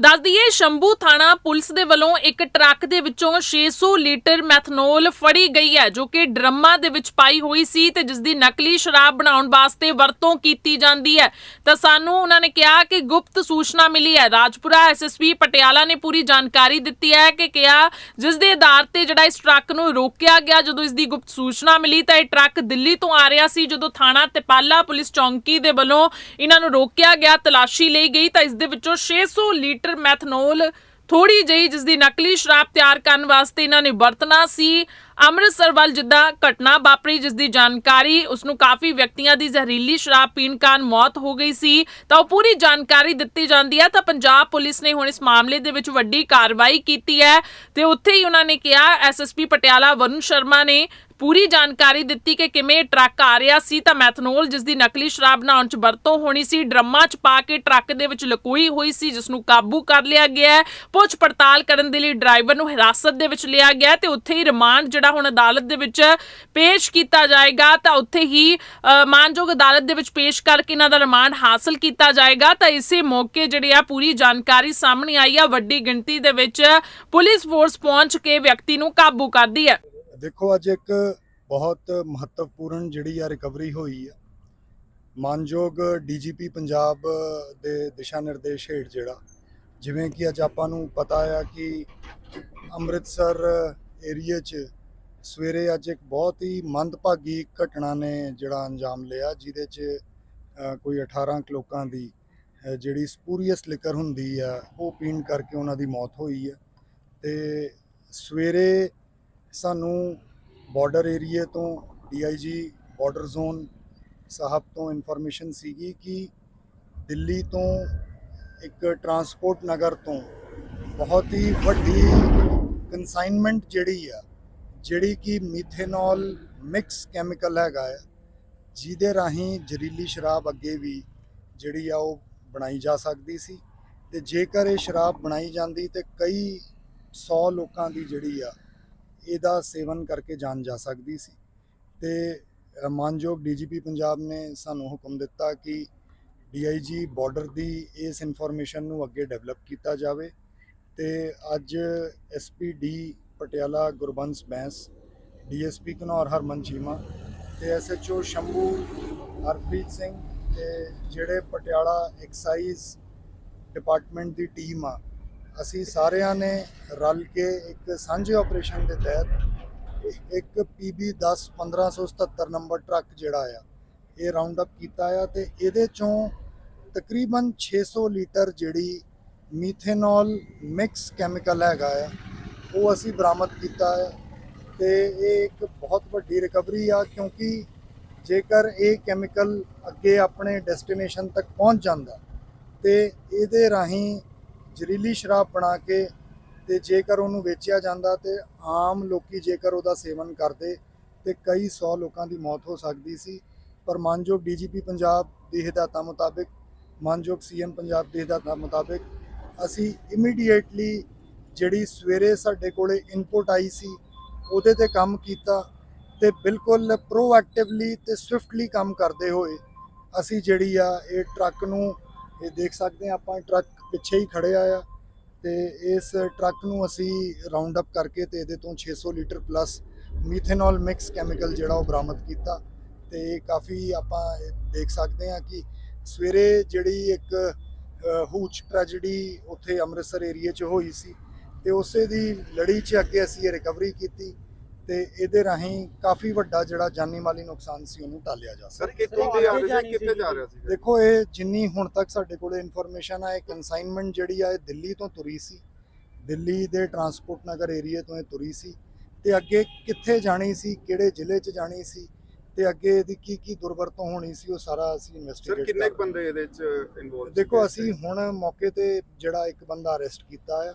ਦੱਸ ਦਈਏ, ਸ਼ੰਭੂ ਥਾਣਾ ਪੁਲਿਸ ਦੇ ਵੱਲੋਂ ਇੱਕ ਟਰੱਕ ਦੇ ਵਿੱਚੋਂ 600 ਲੀਟਰ ਮੈਥਨੋਲ ਫੜੀ ਗਈ ਹੈ, ਜੋ ਕਿ ਡਰਮਾਂ ਦੇ ਵਿੱਚ ਪਾਈ ਹੋਈ ਸੀ ਤੇ ਜਿਸ ਦੀ ਨਕਲੀ ਸ਼ਰਾਬ ਬਣਾਉਣ ਵਾਸਤੇ ਵਰਤੋਂ ਕੀਤੀ ਜਾਂਦੀ ਹੈ। ਤਾਂ ਸਾਨੂੰ ਉਹਨਾਂ ਨੇ ਕਿਹਾ ਕਿ ਗੁਪਤ ਸੂਚਨਾ ਮਿਲੀ ਹੈ। ਰਾਜਪੁਰਾ ਐਸਐਸਪੀ ਪਟਿਆਲਾ ਨੇ ਪੂਰੀ ਜਾਣਕਾਰੀ ਦਿੱਤੀ ਹੈ ਕਿ ਕਿਹਾ ਜਿਸ ਦੇ ਆਧਾਰ ਤੇ ਜਿਹੜਾ ਇਸ ਟਰੱਕ ਨੂੰ ਰੋਕਿਆ ਗਿਆ, ਜਦੋਂ ਇਸ ਦੀ ਗੁਪਤ ਸੂਚਨਾ ਮਿਲੀ ਤਾਂ ਇਹ ਟਰੱਕ ਦਿੱਲੀ ਤੋਂ ਆ ਰਿਹਾ ਸੀ, ਜਦੋਂ ਥਾਣਾ ਤੇਪਾਲਾ ਪੁਲਿਸ ਚੌਂਕੀ ਦੇ ਵੱਲੋਂ ਇਹਨਾਂ ਨੂੰ ਰੋਕਿਆ ਗਿਆ, ਤਲਾਸ਼ੀ ਲਈ ਗਈ, ਤਾਂ ਇਸ ਦੇ ਵਿੱਚੋਂ 600 ਲੀਟਰ ਮੈਥਨੋਲ ਥੋੜੀ ਜਿਹੀ ਜਿਸ ਦੀ ਨਕਲੀ ਸ਼ਰਾਬ ਤਿਆਰ ਕਰਨ ਵਾਸਤੇ ਇਹਨਾਂ ਨੇ ਵਰਤਣਾ ਸੀ। ਅੰਮ੍ਰਿਤਸਰ ਵੱਲ ਜਿੱਦਾਂ ਘਟਨਾ ਵਾਪਰੀ ਜਿਸ ਦੀ ਜਾਣਕਾਰੀ ਉਸ ਨੂੰ ਕਾਫੀ ਵਿਅਕਤੀਆਂ ਦੀ ਜ਼ਹਿਰੀਲੀ ਸ਼ਰਾਬ ਪੀਣ ਕਾਰਨ ਮੌਤ ਹੋ ਗਈ ਸੀ। ਤਾਂ ਉਹ ਪੂਰੀ ਜਾਣਕਾਰੀ ਦਿੱਤੀ ਜਾਂਦੀ ਹੈ। ਤਾਂ ਪੰਜਾਬ ਪੁਲਿਸ ਨੇ ਹੁਣ ਇਸ ਮਾਮਲੇ ਦੇ ਵਿੱਚ ਵੱਡੀ ਕਾਰਵਾਈ ਕੀਤੀ ਹੈ ਤੇ ਉੱਥੇ ਹੀ ਉਹਨਾਂ ਨੇ ਕਿਹਾ ਐਸਐਸਪੀ ਪਟਿਆਲਾ ਵਰੁਣ ਸ਼ਰਮਾ ਨੇ ਪੂਰੀ ਜਾਣਕਾਰੀ ਦਿੱਤੀ ਕਿ ਕਿਵੇਂ ਟਰੱਕ ਆ ਰਿਹਾ ਸੀ। ਤਾਂ ਮੈਥਨੋਲ ਜਿਸ ਦੀ ਨਕਲੀ ਸ਼ਰਾਬ ਬਣਾਉਣ 'ਚ ਵਰਤੋਂ ਹੋਣੀ ਸੀ, ਡਰਮਾਂ 'ਚ ਪਾ ਕੇ ਟਰੱਕ ਦੇ ਵਿੱਚ ਲਕੋਈ ਹੋਈ ਸੀ ਜਿਸ ਨੂੰ ਕਾਬੂ ਕਰ ਲਿਆ ਗਿਆ ਹੈ। ਪੁੱਛ ਪੜਤਾਲ ਕਰਨ ਦੇ ਲਈ ਡਰਾਈਵਰ ਨੂੰ ਹਿਰਾਸਤ ਦੇ ਵਿੱਚ ਲਿਆ ਗਿਆ ਤੇ ਉੱਥੇ ਹੀ ਰਿਮਾਂਡ ਜਿਹੜਾ ਹੁਣ ਅਦਾਲਤ ਦੇ ਵਿੱਚ ਪੇਸ਼ ਕੀਤਾ ਜਾਏਗਾ, ਤਾਂ ਉੱਥੇ ਹੀ ਮਾਨਯੋਗ ਅਦਾਲਤ ਦੇ ਵਿੱਚ ਪੇਸ਼ ਕਰਕੇ ਇਹਨਾਂ ਦਾ ਰਿਮਾਂਡ ਹਾਸਲ ਕੀਤਾ ਜਾਏਗਾ। ਤਾਂ ਇਸੇ ਮੌਕੇ ਜਿਹੜੇ ਆ ਪੂਰੀ ਜਾਣਕਾਰੀ ਸਾਹਮਣੇ ਆਈ ਆ, ਵੱਡੀ ਗਿਣਤੀ ਦੇ ਵਿੱਚ ਪੁਲਿਸ ਫੋਰਸ ਪਹੁੰਚ ਕੇ ਵਿਅਕਤੀ ਨੂੰ ਕਾਬੂ ਕਰਦੀ ਹੈ। ਦੇਖੋ, ਅੱਜ ਇੱਕ ਬਹੁਤ ਮਹੱਤਵਪੂਰਨ ਜਿਹੜੀ ਆ ਰਿਕਵਰੀ ਹੋਈ ਆ। ਮਾਨਯੋਗ ਡੀਜੀਪੀ ਪੰਜਾਬ ਦੇ ਦਿਸ਼ਾ ਨਿਰਦੇਸ਼ ਹੇਠ ਜਿਹੜਾ, ਜਿਵੇਂ ਕਿ ਅੱਜ ਆਪਾਂ ਨੂੰ ਪਤਾ ਆ ਕਿ ਅੰਮ੍ਰਿਤਸਰ ਏਰੀਆ 'ਚ ਸਵੇਰੇ ਅੱਜ ਇੱਕ ਬਹੁਤ ਹੀ ਮੰਦਭਾਗੀ ਘਟਨਾ ਨੇ ਜਿਹੜਾ ਅੰਜਾਮ ਲਿਆ, ਜਿਹਦੇ 'ਚ ਕੋਈ 18 ਕੁ ਲੋਕਾਂ ਦੀ ਜਿਹੜੀ ਸਪੂਰੀਅਸ ਲਿਕਰ ਹੁੰਦੀ ਆ, ਉਹ ਪੀਣ ਕਰਕੇ ਉਹਨਾਂ ਦੀ ਮੌਤ ਹੋਈ ਆ। ਤੇ ਸਵੇਰੇ ਸਾਨੂੰ ਬਾਰਡਰ ਏਰੀਏ ਤੋਂ ਡੀਆਈਜੀ ਬਾਰਡਰ ਜ਼ੋਨ ਸਾਹਿਬ ਤੋਂ ਇਨਫੋਰਮੇਸ਼ਨ ਸੀਗੀ ਕਿ ਦਿੱਲੀ ਤੋਂ ਇੱਕ ਟਰਾਂਸਪੋਰਟ ਨਗਰ ਤੋਂ ਬਹੁਤ ਹੀ ਵੱਡੀ ਕਨਸਾਈਨਮੈਂਟ ਜਿਹੜੀ ਆ ਜਿਹੜੀ ਕਿ ਮੀਥੇਨੋਲ ਮਿਕਸ ਕੈਮੀਕਲ ਹੈਗਾ ਆ ਜਿਹਦੇ ਰਾਹੀਂ ਜ਼ਹਿਰੀਲੀ ਸ਼ਰਾਬ ਅੱਗੇ ਵੀ ਜਿਹੜੀ ਆ ਉਹ ਬਣਾਈ ਜਾ ਸਕਦੀ ਸੀ ਤੇ ਜੇਕਰ ਇਹ ਸ਼ਰਾਬ ਬਣਾਈ ਜਾਂਦੀ ਤੇ ਕਈ 100 ਲੋਕਾਂ ਦੀ ਜਿਹੜੀ ਆ ਇਹਦਾ ਸੇਵਨ ਕਰਕੇ ਜਾਨ ਜਾ ਸਕਦੀ ਸੀ। ਤੇ ਅ, ਮਾਨਯੋਗ ਡੀਜੀਪੀ ਪੰਜਾਬ ਨੇ ਸਾਨੂੰ ਹੁਕਮ ਦਿੱਤਾ ਕਿ ਡੀਆਈਜੀ ਬਾਰਡਰ ਦੀ ਇਸ ਇਨਫੋਰਮੇਸ਼ਨ ਨੂੰ ਅੱਗੇ ਡਿਵੈਲਪ ਕੀਤਾ ਜਾਵੇ ਤੇ ਅੱਜ ਐਸਪੀਡੀ ਪਟਿਆਲਾ, ਗੁਰਬੰਸ ਬੈਂਸ, ਡੀਐਸਪੀ ਘਨੌਰ, ਹਰਮਨ ਚੀਮਾ ਤੇ ਐਸਐਚਓ ਸ਼ੰਭੂ, ਹਰਪ੍ਰੀਤ ਸਿੰਘ ਤੇ ਜਿਹੜੇ ਪਟਿਆਲਾ ਐਕਸਾਈਜ਼ ਡਿਪਾਰਟਮੈਂਟ ਦੀ ਟੀਮ ਆ, ਅਸੀਂ ਸਾਰਿਆਂ ਨੇ ਰਲ ਕੇ ਇੱਕ ਸਾਂਝੇ ਆਪਰੇਸ਼ਨ ਦੇ ਤਹਿਤ ਇੱਕ PB 10 1577 ਨੰਬਰ ਟਰੱਕ ਜਿਹੜਾ ਆ, ਇਹ ਰਾਉਂਡ ਅਪ ਕੀਤਾ ਆ ਤੇ ਇਹਦੇ ਚੋਂ ਤਕਰੀਬਨ 600 ਲੀਟਰ ਜਿਹੜੀ ਮੀਥੇਨੋਲ ਮਿਕਸ ਕੈਮੀਕਲ ਹੈਗਾ ਆ ਉਹ ਅਸੀਂ ਬਰਾਮਦ ਕੀਤਾ ਹੈ ਤੇ ਇਹ ਇੱਕ ਬਹੁਤ ਵੱਡੀ ਰਿਕਵਰੀ ਆ, ਕਿਉਂਕਿ ਜੇਕਰ ਇਹ ਕੈਮੀਕਲ ਅੱਗੇ ਆਪਣੇ ਡੈਸਟੀਨੇਸ਼ਨ ਤੱਕ ਪਹੁੰਚ ਜਾਂਦਾ ਤੇ ਇਹਦੇ ਰਾਹੀਂ ਜ਼ਹਿਰੀਲੀ ਸ਼ਰਾਬ ਬਣਾ ਕੇ ਤੇ ਜੇਕਰ ਉਹਨੂੰ ਵੇਚਿਆ ਜਾਂਦਾ ਤੇ ਆਮ ਲੋਕੀ ਜੇਕਰ ਉਹਦਾ ਸੇਵਨ ਕਰਦੇ ਤੇ ਕਈ 100 ਲੋਕਾਂ ਦੀ ਮੌਤ ਹੋ ਸਕਦੀ ਸੀ। ਪਰ ਮਾਨਯੋਗ ਡੀਜੀਪੀ ਪੰਜਾਬ ਦੀ ਹਦਾਇਤਾਂ ਮੁਤਾਬਿਕ, ਮਾਨਯੋਗ ਸੀਐਮ ਪੰਜਾਬ ਦੀ ਹਦਾਇਤਾਂ ਮੁਤਾਬਿਕ, ਅਸੀਂ ਇਮੀਡੀਏਟਲੀ ਜਿਹੜੀ ਸਵੇਰੇ ਸਾਡੇ ਕੋਲੇ ਇਨਪੁਟ ਆਈ ਸੀ, ਉਹਦੇ ਤੇ ਕੰਮ ਕੀਤਾ ਤੇ ਬਿਲਕੁਲ ਪ੍ਰੋਐਕਟਿਵਲੀ ਤੇ ਸਵਿਫਟਲੀ ਕੰਮ ਕਰਦੇ ਹੋਏ ਅਸੀਂ ਜਿਹੜੀ ਆ ਇਹ ਟਰੱਕ ਨੂੰ, ਇਹ ਦੇਖ ਸਕਦੇ ਆ ਆਪਾਂ ਟਰੱਕ ਪਿੱਛੇ ਹੀ ਖੜਿਆ ਆ ਤੇ ਇਸ ਟਰੱਕ ਨੂੰ ਅਸੀਂ ਰਾਉਂਡ ਅਪ ਕਰਕੇ ਤੇ ਇਹਦੇ ਤੋਂ 600 litre plus methanol mix chemical ਜਿਹੜਾ ਉਹ ਬਰਾਮਦ ਕੀਤਾ ਤੇ ਕਾਫੀ ਆਪਾਂ ਇਹ ਦੇਖ ਸਕਦੇ ਆ ਕਿ ਸਵੇਰੇ ਜਿਹੜੀ ਇੱਕ ਹੂਚ ਟ੍ਰੈਜੇਡੀ ਉੱਥੇ ਅੰਮ੍ਰਿਤਸਰ ਏਰੀਆ 'ਚ ਹੋਈ ਸੀ ਤੇ ਉਸੇ ਦੀ ਲੜੀ 'ਚ ਅੱਗੇ ਅਸੀਂ ਇਹ ਰਿਕਵਰੀ ਕੀਤੀ ਤੇ ਇਹਦੇ ਰਾਹੀਂ ਕਾਫੀ ਵੱਡਾ ਜਿਹੜਾ ਜਾਨੀ ਮਾਲੀ ਨੁਕਸਾਨ ਸੀ ਉਹਨੂੰ ਟਾਲਿਆ ਜਾ ਸਕਦਾ। ਸਰ ਕਿੱਥੋਂ ਦੀ ਆ ਰਿਹਾ ਸੀ? ਕਿੱਥੇ ਜਾ ਰਿਹਾ ਸੀ? ਦੇਖੋ ਇਹ ਜਿੰਨੀ ਹੁਣ ਤੱਕ ਸਾਡੇ ਕੋਲੇ ਇਨਫੋਰਮੇਸ਼ਨ ਆ ਇਹ ਕਨਸਾਈਨਮੈਂਟ ਜਿਹੜੀ ਆ ਇਹ ਦਿੱਲੀ ਤੋਂ ਤੁਰੀ ਸੀ। ਦਿੱਲੀ ਦੇ ਟਰਾਂਸਪੋਰਟ ਨਗਰ ਏਰੀਆ ਤੋਂ ਇਹ ਤੁਰੀ ਸੀ। ਤੇ ਅੱਗੇ ਕਿੱਥੇ ਜਾਣੀ ਸੀ ਕਿਹੜੇ ਜ਼ਿਲ੍ਹੇ 'ਚ ਜਾਣੀ ਸੀ ਤੇ ਅੱਗੇ ਇਹਦੀ ਕੀ ਕੀ ਦੁਰਵਰਤੋਂ ਹੋਣੀ ਸੀ ਉਹ ਸਾਰਾ ਅਸੀਂ ਸਰ ਇਨਵੈਸਟੀਗੇਟ ਕਿੰਨੇ ਕੁ ਬੰਦੇ ਇਹਦੇ ਵਿੱਚ ਇਨਵੋਲਵ ਦੇਖੋ ਅਸੀਂ ਹੁਣ ਮੌਕੇ ਤੇ ਜਿਹੜਾ ਇੱਕ ਬੰਦਾ ਅਰੈਸਟ ਕੀਤਾ ਆ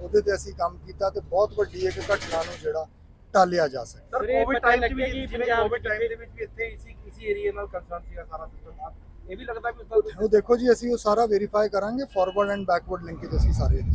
ਉਹਦੇ ਤੇ ਅਸੀਂ ਕੰਮ ਕੀਤਾ ਤੇ ਬਹੁਤ ਵੱਡੀ ਇੱਕ ਘਟਨਾ ਨੂੰ ਜਿਹੜਾ ਟਾਲਿਆ ਜਾ ਸਕਦਾ ਸਰ ਕੋਵਿਡ ਟਾਈਮ ਚ ਵੀ ਜਿਵੇਂ ਕੋਵਿਡ ਟਾਈਮ ਦੇ ਵਿੱਚ ਵੀ ਇੱਥੇ ਇਸੀ ਇਸੀ ਏਰੀਆ ਨਾਲ ਕੰਸਰਨ ਸੀਗਾ ਸਾਰਾ ਸਿਸਟਮ ਇਹ ਵੀ ਲੱਗਦਾ ਵੀ ਉਸ ਦਾ ਉਹ ਦੇਖੋ ਜੀ ਅਸੀਂ ਉਹ ਸਾਰਾ ਵੈਰੀਫਾਈ ਕਰਾਂਗੇ ਫਾਰਵਰਡ ਐਂਡ ਬੈਕਵਰਡ ਲਿੰਕੇਜ ਅਸੀਂ ਸਾਰੇ ਇਹਦੇ